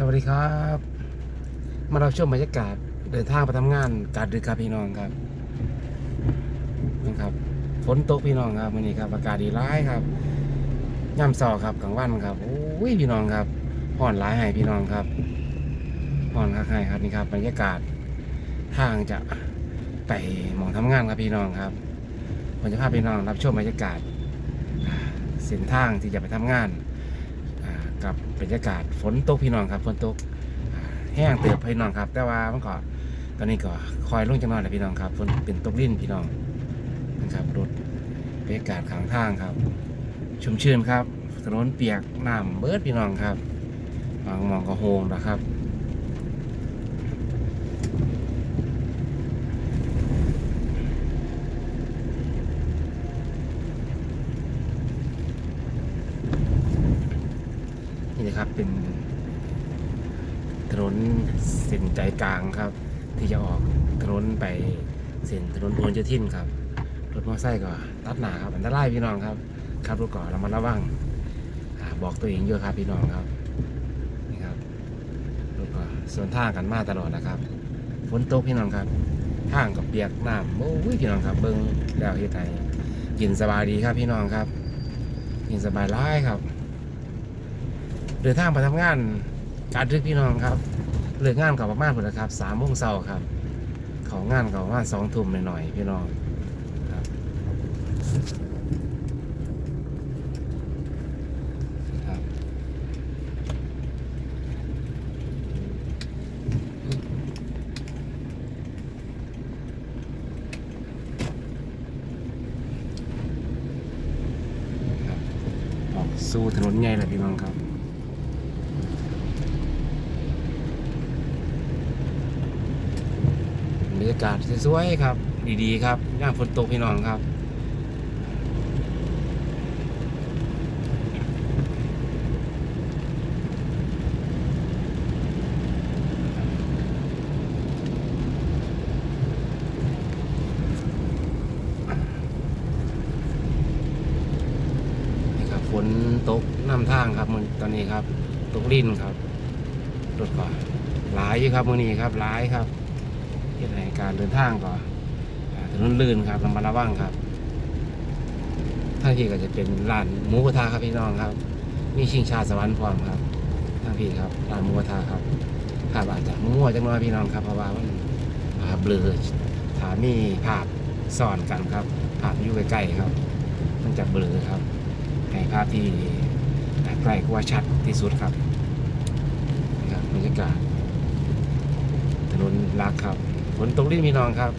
สวัสดีครับ มาเราชมบรรยากาศเดินทางไปทำงานการดึกครับพี่น้องครับนะครับฝนตกพี่น้องครับวันนี้ครับอากาศดีร้ายครับย่ำเสาครับกลางวันครับโอ้ยพี่น้องครับห่อนร้ายให้พี่น้องครับห่อนคักให้ครับนี่ครับบรรยากาศทางจะไปมองทำงานครับพี่น้องครับผมจะพาพี่น้องรับชมบรรยากาศเส้นทางที่จะไปทำงาน กับบรรยากาศฝนตกพี่น้องครับฝนตกแห้งเติบพี่น้องครับ แต่ว่ามันก็ตอนนี้ก็คอยลงจังหน่อยเลยพี่น้องครับฝนเป็นตกลิ่นพี่น้องนะครับรถบรรยากาศข้างทางครับชุ่มชื่นครับถนนเปียกน้ำเบิดพี่น้องครับบางมองก็โฮงนะครับ ครับ เป็นถนนเส้นใจกลางครับ ที่จะออกถนนไปเส้นถนนพหลโยธินครับรถมอเตอร์ไซค์ก็ตัดหนาครับอันตรายพี่น้องครับขับรถก่อนระมัดระวังอบอกตัวเองเยอะครับพี่น้องครับนี่ครับรถก็ส่วนทางกันมาตลอดนะครับฝนตกพี่น้องครับทางกับเปียกน้ำโอ้ยพี่น้องครับ เบิ้งแล้วเฮ็ดไทยยินสบายดีครับพี่น้องครับยินสบายร้ายครับ เดินทางไปทำงานการทึกพี่น้องครับเลิกงานกับประมาณพุ่นนะครับสามโมงเช้าครับ เขางานกับประมาณสองทุ่มหน่อยๆพี่น้องครับครับออกสู่ถนนใหญ่เลยพี่น้องครับ บ รรยากาศสวยๆครับ ดีๆครับย่ามฝนตกพี่น้องครับนี่ครับฝนตกน้ำทางครับมันตอนนี้ครับ ตกลิ้นครับรถก็หลายอยู่ครับมือนี้ครับหลายครับ เหตุให้การเดินทางก็อ่าถนนลื่นครับระมัดระวังครับทางที่ก็จะเป็นร้านหมูกระทะครับพี่น้องครับ มีชิงชาสวรรค์พร้อมครับทางพี่ครับร้านหมูกระทะครับภาพอาจจะมั่วจังน้อยพี่น้องครับเพราะว่ามันเบลอถามีภาพซ่อนกันครับภาพอยู่ใกล้ๆครับมันจะเบลอครับให้ภาพที่ใกล้กว่าชัดที่สุดครับนี่ครับบรรยากาศถนนลักครับ นตกลิ้นพี่น้องครับ